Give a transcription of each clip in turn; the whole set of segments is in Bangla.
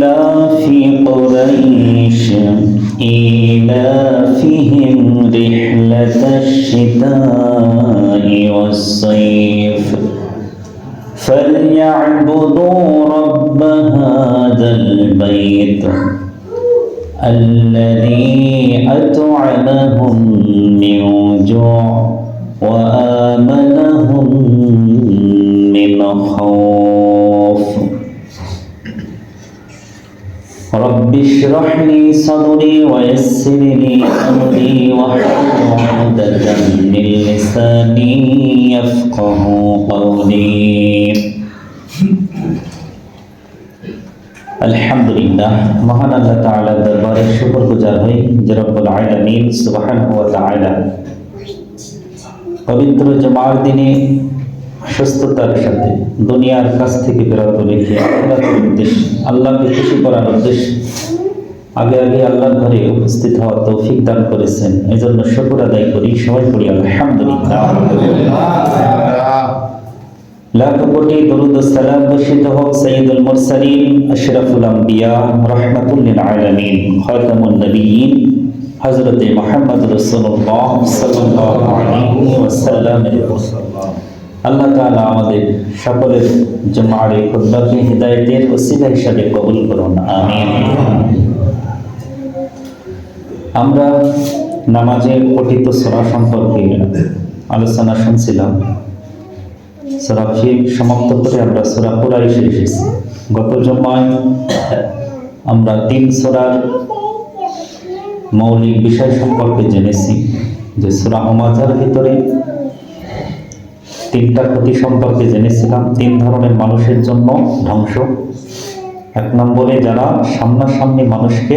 لإيلاف قريش إيلافهم رحلة الشتاء والصيف فليعبدوا رب هذا البيت الذي أطعمهم من جوع وآمنهم رب اشرح لي صدري ويسر لي أمري واحلل عقدة من لساني يفقه قولي আলহামদুলিল্লাহ মহান আল্লাহ তাআলার দরবারে শুকর গুজার হই যে রব্বুল আলামিন সুবহানাহু ওয়া তাআলা পবিত্র জুমার দিনে সুস্থতার সাথে দুনিয়ার কাছ থেকে বিরত রেখে আল্লাহর উদ্দেশ্যে আল্লাহকে খুশি করার উদ্দেশ্যে আগে আগে আল্লাহর ঘরে উপস্থিত হওয়ার তৌফিক দান করেছেন। এজন্য শুকর আদায় করি সবাই করি আলহামদুলিল্লাহ। লাখ কোটি দরুদ সালাম বর্ষিত হোক সৈয়দুল মুরসালিন আশরাফুল আম্বিয়া রাহমাতুল লিল আলামিন খাতামুন নবিয়্যিন হযরতে মুহাম্মদ রাসূলুল্লাহ সাল্লাল্লাহু আলাইহি ওয়াসাল্লাম আল্লাহ তাআলা আমাদের সকলের জুমার এই হিদায়াতের ওসিলা হিসাবে কবুল করুন, আমিন। আমরা নামাজের পঠিত সূরা সম্পর্কে আলোচনা শুনছিলাম। সুরা সমাপ্ত করে আমরা সুরা কুরাইশে এসেছি। গত জমায় আমরা তিন সুরার মৌলিক বিষয় সম্পর্কে জেনেছি, যে সুরা হমাজার ভিতরে তিনটা ক্ষতি সম্পর্কে জেনেছিলাম, তিন ধরনের মানুষের জন্য ধ্বংস। এক নম্বরে যারা সামনাসামনি মানুষকে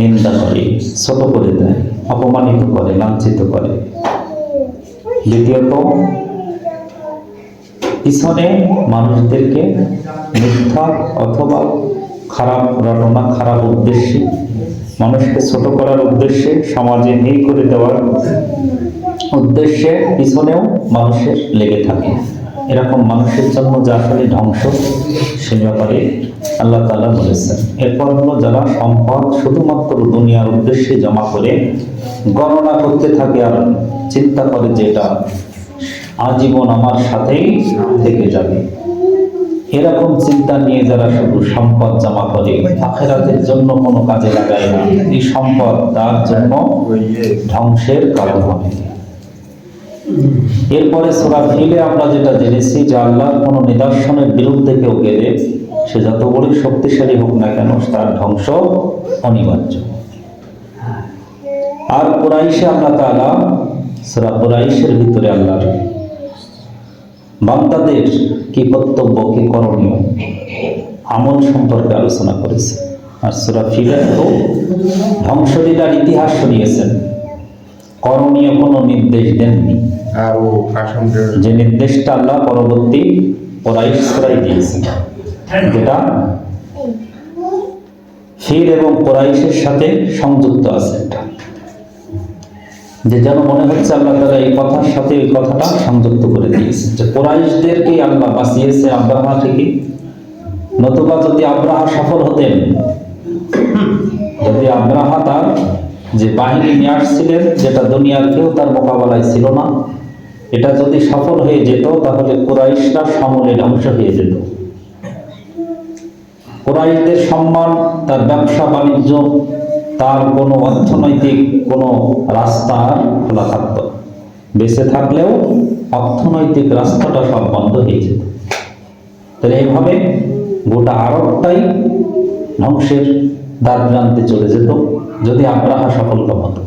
নিন্দা করে, ছোট করে দেয়, অপমানিত করে, লাঞ্ছিত করে। দ্বিতীয়ত, পিছনে মানুষদেরকে মিথ্যা অথবা খারাপ রটনা খারাপ উদ্দেশ্যে, মানুষকে ছোট করার উদ্দেশ্যে সমাজে নেই করে দেওয়ার উদ্দেশ্যে পিছনেও মানুষের লেগে থাকে। এরকম মানুষের জন্য যা আসলে ধ্বংস, সে ব্যাপারে আল্লাহ তালা বলেছেন। এরপর হলো যারা সম্পদ শুধুমাত্র দুনিয়ার উদ্দেশ্যে জমা করে গণনা করতে থাকে আর চিন্তা করে যে এটা আজীবন আমার সাথেই থেকে যাবে। এরকম চিন্তা নিয়ে যারা শুধু সম্পদ জমা করে, আখেরাতের জন্য কোনো কাজে লাগায় না। এই সম্পদ তার জন্য ধ্বংসের কারণ হবে। এরপরে সোরা ফিলে আমরা যেটা জেনেছি যে আল্লাহর কোনো নিদর্শনের বিরুদ্ধে কেউ গেলে সে যত বড়ই শক্তিশালী হোক না কেন তার ধ্বংস অনিবার্য। আর কোরাইশে আল্লাহ তাআলা সুরা কোরাইশের ভিতরে আল্লাহর বান্দাদের কি কর্তব্য, কি করণীয় আমল সম্পর্কে আলোচনা করেছে। আর সুরা ফিলে তো ধ্বংসলীলার ইতিহাস শুনিয়েছেন। করণীয় কোনো নির্দেশ দেননি। আরও কাশমদের যে নির্দেশটা আল্লাহ পরবর্তী কোরাইশ সুরাই দিয়েছেন যেটা ফির এবং কোরাইশের সাথে সংযুক্ত আছে এটা। যে যেন মনে হচ্ছে আল্লাহ তালা এই কথার সাথে এই কথাটা সংযুক্ত করে দিয়েছে যে কোরাইশদেরকে আল্লাহ বাঁচিয়েছে আব্রাহা থেকে নতুবা যদি আব্রাহা সফল হতেন যদি আব্রাহা তার যে বাহিনী নিয়ে আসছিলেন, যেটা দুনিয়ার কেউ তার মোকাবেলায় ছিল না। এটা যদি সফল হয়ে যেত, তাহলে কোরাইশরা সমূলে ধ্বংস হয়ে যেত। কোরাইশদের সম্মান, তার ব্যবসা, বাণিজ্য, তার কোনো অর্থনৈতিক কোনো রাস্তা খোলা থাকতো। বেঁচে থাকলেও অর্থনৈতিক রাস্তাটা সব বন্ধ হয়ে যেত। তাহলে এইভাবে গোটা আরবটাই ধ্বংসের দ্বার চলে যেত। যদি আব্রাহা সফলকাম হতো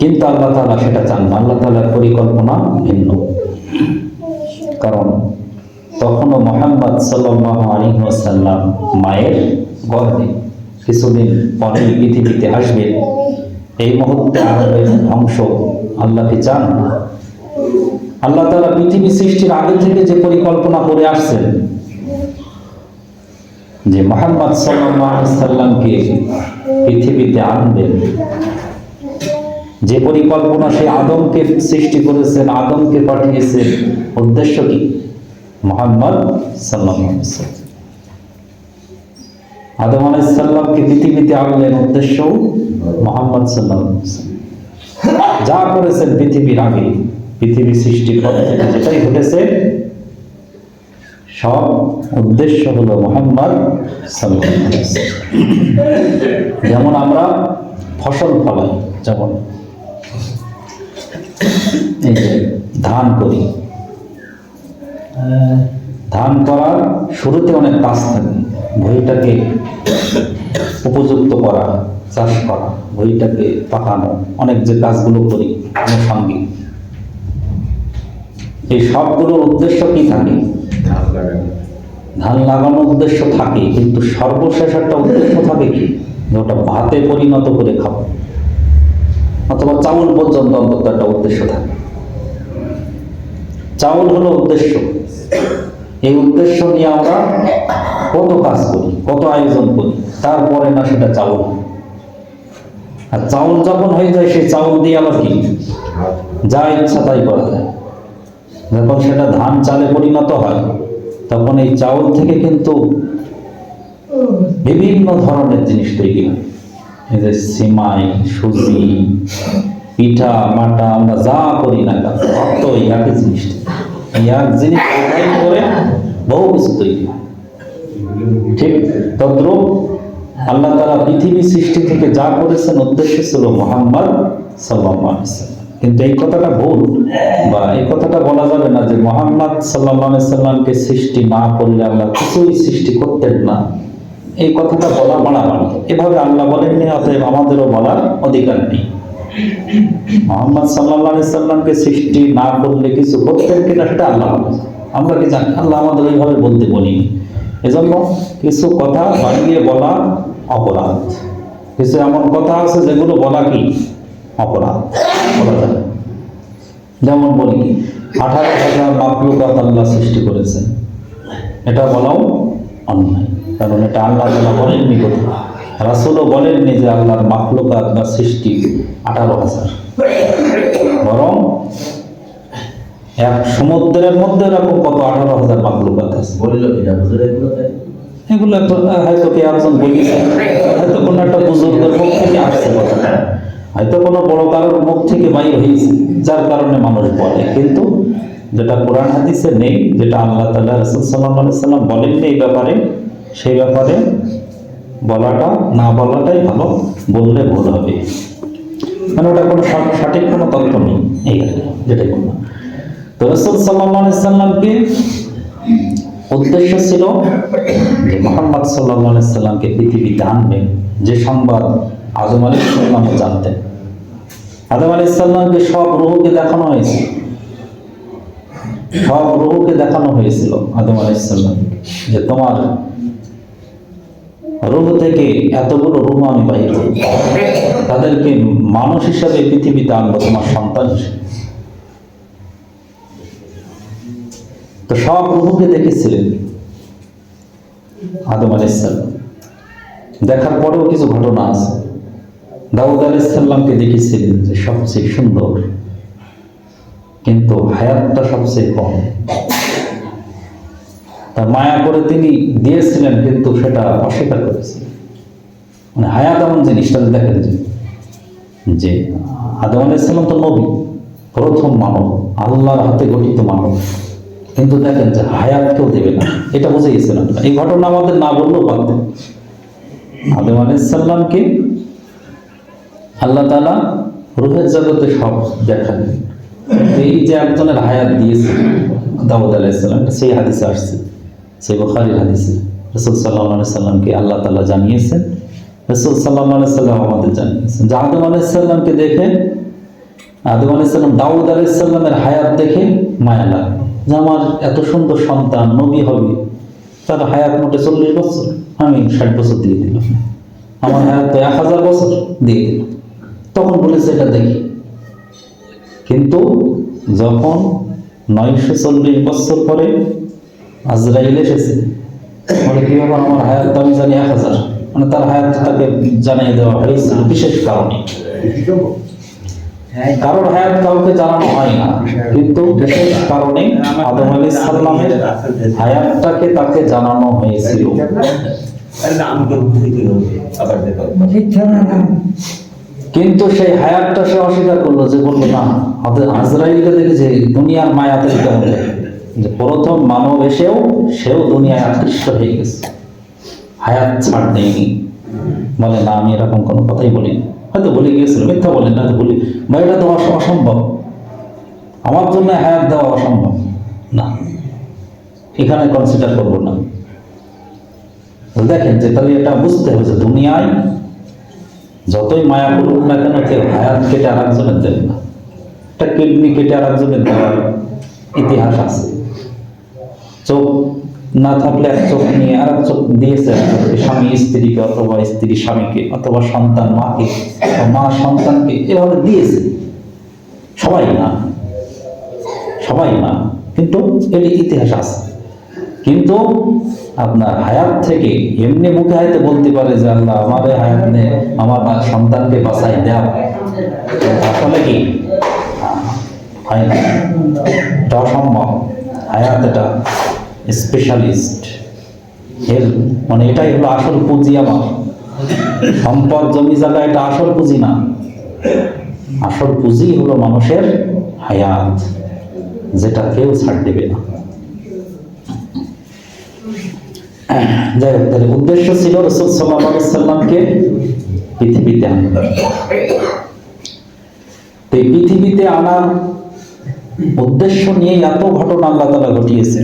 কিন্তু আল্লাহ তালা সেটা চান না। আল্লাহ তাআলার পরিকল্পনা ভিন্ন। কারণ তখনও মোহাম্মদ সাল্লাল্লাহু আলাইহি ওয়াসাল্লাম মায়ের গর্ভে কিছুদিন পরে পৃথিবীতে আসবে। এই মুহূর্তে আরবের ধ্বংস আল্লাহ কি চান আল্লাহ তালা পৃথিবী সৃষ্টির আগে থেকে যে পরিকল্পনা করে আসছেন যে মোহাম্মদ সাল্লামকে পৃথিবীতে আনবেন। যে পরিকল্পনা সে আদমকে সৃষ্টি করেছেন আদমকে পাঠিয়েছেন উদ্দেশ্য কি? মোহাম্মদ সাল্লাম। আদম আলাইসাল্লামকে পৃথিবীতে আনলেন উদ্দেশ্য মোহাম্মদ সাল্লাম। যা করেছেন পৃথিবীর আগে, পৃথিবী সৃষ্টির পর যেটাই ঘটেছে সব উদ্দেশ্য হলো মোহাম্মদ যেমন আমরা ফসল ফলাই, যেমন এই যে ধান করি। ধান করার শুরুতে অনেক কাজ থাকে। ভুঁইটাকে উপযুক্ত করা, চাষ করা, ভুঁইটাকে পাকানো, অনেক যে কাজগুলো করি আনুষঙ্গিক এই সবগুলোর উদ্দেশ্য কি থাকে? ধান লাগানোর উদ্দেশ্য থাকে, কিন্তু সর্বশেষ একটা উদ্দেশ্য থাকে কি? ওটা ভাতে পরিণত করে খাব। অথবা চাউল পর্যন্ত অন্তত একটা উদ্দেশ্য থাকে। চাউল হলো উদ্দেশ্য। এই উদ্দেশ্য নিয়ে আমরা কত কাজ করি, কত আয়োজন করি, তারপরে না সেটা চাউল। আর চাউল যখন হয়ে যায়, সেই চাউল দিয়ে আবার কি? যা ইচ্ছা তাই করা যায়। যখন সেটা ধান চালে পরিণত হয় তখন এই চাউল থেকে কিন্তু বিভিন্ন ধরনের জিনিস তৈরি হয়। যে সিমাই, সুজি, পিঠা মাটা আমরা যা করি না কেন অত এই জিনিস। এই জিনিস করে বহু কিছু তৈরি ঠিক তদ্রুপ আল্লাহ তারা পৃথিবী সৃষ্টি থেকে যা করেছেন, উদ্দেশ্য ছিল মোহাম্মদ সাল্লাম কিন্তু এই কথাটা ভুল বা এই কথাটা বলা যাবে না যে মোহাম্মদ সাল্লাম সাল্লামকে সৃষ্টি না করলে আল্লাহ কিছুই সৃষ্টি করতেন না। এই কথাটা বলা বাড়াবাড়ি এভাবে আল্লাহ বলেননি, অতএব আমাদেরও বলার অধিকার নেই। মোহাম্মদ সাল্লাহ সাল্লামকে সৃষ্টি না করলে কিছু করতেন কিনা সেটা আল্লাহ আমরা কি জানি? আল্লাহ আমাদের ওইভাবে বলতে বলিনি। এজন্য কিছু কথা বাড়িয়ে বলা অপরাধ। কিছু এমন কথা আছে যেগুলো বলা কি? অপরাধ। বলা যায়। যেমন বলি আঠারো হাজার মাকলুকাত আল্লাহ সৃষ্টি করেছেন। এটা বলাও অন্যায় কারণ এটা আল্লাহ তালা বলেননি কোথাও। রাসুলও বলেননি যে আল্লাহর মাকলুকাত বা সৃষ্টি আঠারো হাজার। বরং এক সমুদ্রের মধ্যে এরকম কত আঠারো হাজার মাকলুকাত আছে। বলিল কিনা এগুলো? হয়তো কে একজন বলেছে? হয়তো কোনো একটা বুজুর্গের থেকে আসছে। কথাটা হয়তো কোনো বড় কারোর মুখ থেকে বাইর হয়েছে, যার কারণে মানুষ বলে। কিন্তু যেটা কোরআন হাদিসে নেই, যেটা আল্লাহ তাল্লাহ রসুল সাল্লাহ সাল্লাম বলেননি এই ব্যাপারে, সেই ব্যাপারে বলাটা, না বলাটাই ভালো, বললে ভুল হবে। মানে ওটা কোনো সঠ- সঠিক কোনো তথ্য নেই, এই যেটাই বললাম তো রসুল সাল্লাহ সাল্লামকে উদ্দেশ্য ছিল যে মোহাম্মদ সাল্লাহ সাল্লামকে পৃথিবীতে আনবেন। যে সংবাদ আজম আলী সাল্লামও জানতেন। আদম আলী সাল্লামকে সব রুহুকে দেখানো হয়েছিল সব রুহুকে দেখানো হয়েছিল আদম আলী সাল্লাম যে তোমার রুহ থেকে এতগুলো রুহ আমি করব। তাদেরকে মানুষ হিসাবে পৃথিবীতে আনব, তোমার সন্তান তো সব রুহুকে দেখেছিলেন আদম আলাইসাল্লাম দেখার পরেও কিছু ঘটনা আছে। দাউদ আলাইসাল্লামকে দেখেছিলেন যে সবচেয়ে সুন্দর, কিন্তু হায়াতটা সবচেয়ে কম। তা মায়া করে তিনি দিয়েছিলেন, কিন্তু সেটা অস্বীকার করেছিলেন। মানে হায়াত এমন জিনিসটা দেখেন যে যে আদম আলাইসাল্লাম তো নবী, প্রথম মানব, আল্লাহর হাতে গঠিত মানব। কিন্তু দেখেন যে হায়াত কেউ দেবে না। এটা বুঝে আপনারা। এই ঘটনা আমাদের না বললেও পারতেন আদম আলাইসাল্লামকে আল্লাহ তালা রুহের জগতে সব দেখালেন তো এই যে একজনের হায়াত দিয়েছে দাউদ আলাইসাল্লাম সেই হাদিসে আসছে, সেই বখারির হাদিসে। রসুল সাল্লাহ সাল্লামকে আল্লাহ তালা জানিয়েছেন, রসুল সাল্লাহ সাল্লাম আমাদের জানিয়েছেন। যে আদম আলাইসাল্লামকে দেখে, আদম আলাইসাল্লাম দাউদ আলাইসাল্লামের হায়াত দেখে মায়া লাগল যে আমার এত সুন্দর সন্তান, নবী হবে, তার হায়াত মোটে চল্লিশ বছর, আমি ষাট বছর দিয়ে দিলাম। আমার হায়াত তো এক হাজার বছর দিয়ে দিলাম। তখন বলেছে এটা দেখি। কিন্তু যখন নয়শো চল্লিশ বছর পরে আজরাইল এসেছে বলে কি ব্যাপার? আমার হায়াত তো আমি জানি এক হাজার। মানে তার হায়াত তাকে জানিয়ে দেওয়া হয়েছিল বিশেষ কারণে। কারোর হায়াত কাউকে জানানো হয় না। কিন্তু বিশেষ কারণে আদম আলী সাল্লামের হায়াতটাকে তাকে জানানো হয়েছিল। আবার দেখো। কিন্তু সেই হায়াতটা সে অস্বীকার করল যে বলল, না আজরাইলকে দেখেছে, দুনিয়ার মায়াতে কেমন যে প্রথম মানব এসেও, সেও দুনিয়ায় আকৃষ্ট হয়ে গেছে। হায়াত ছাড় নেয়নি বলে, না, আমি এরকম কোনো কথাই বলি হয়তো বলে গিয়েছিল, মিথ্যা বলেন না বলি বা এটা তো অসম্ভব। আমার জন্য হায়াত দেওয়া অসম্ভব। না, এখানে কনসিডার করব না। দেখেন যে তাহলে এটা বুঝতে হবে যে দুনিয়ায় যতই মায়া করুক না কেন কেউ হায়াত কেটে আর একজনের দেবে না। একটা কিডনি কেটে আর একজনের দেওয়ার ইতিহাস আছে। চোখ না থাকলে এক চোখ নিয়ে আর এক চোখ দিয়েছে। স্বামী স্ত্রীকে অথবা স্ত্রী স্বামীকে অথবা সন্তান মাকে মা সন্তানকে এভাবে দিয়েছে। সবাই না। সবাই না। কিন্তু এটি ইতিহাস আছে। কিন্তু আপনার হায়াত থেকে এমনি মুখে হয়তো বলতে পারে যে আল্লাহ, আমাদের হায়াত নে, আমার সন্তানকে বাঁচাই দাও আসলে কি? হয় এটা অসম্ভব। হায়াত এটা স্পেশালিস্ট এর মানে এটাই হলো আসল পুঁজি আমার। সম্পদ, জমি, জায়গা, এটা আসল পুঁজি না। আসল পুঁজি হলো মানুষের হায়াত, যেটা কেউ ছাড় দেবে না। যাই হোক, তাহলে উদ্দেশ্য ছিল রসুল সাল্লাহ সাল্লামকে পৃথিবীতে আনা তো পৃথিবীতে আনার উদ্দেশ্য নিয়ে এত ঘটনা আল্লাহ তালা ঘটিয়েছে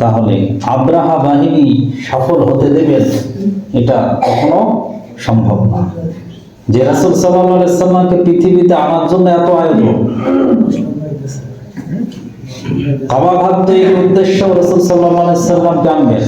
তাহলে আব্রাহা বাহিনী সফল হতে দেবেন এটা কখনো সম্ভব না। যে রাসুল সাল্লাহ সাল্লামকে পৃথিবীতে আনার জন্য এত আয়োজন। কাবা ভাবতে এই উদ্দেশ্য রসুল সাল্লাহ সাল্লামকে আনবেন।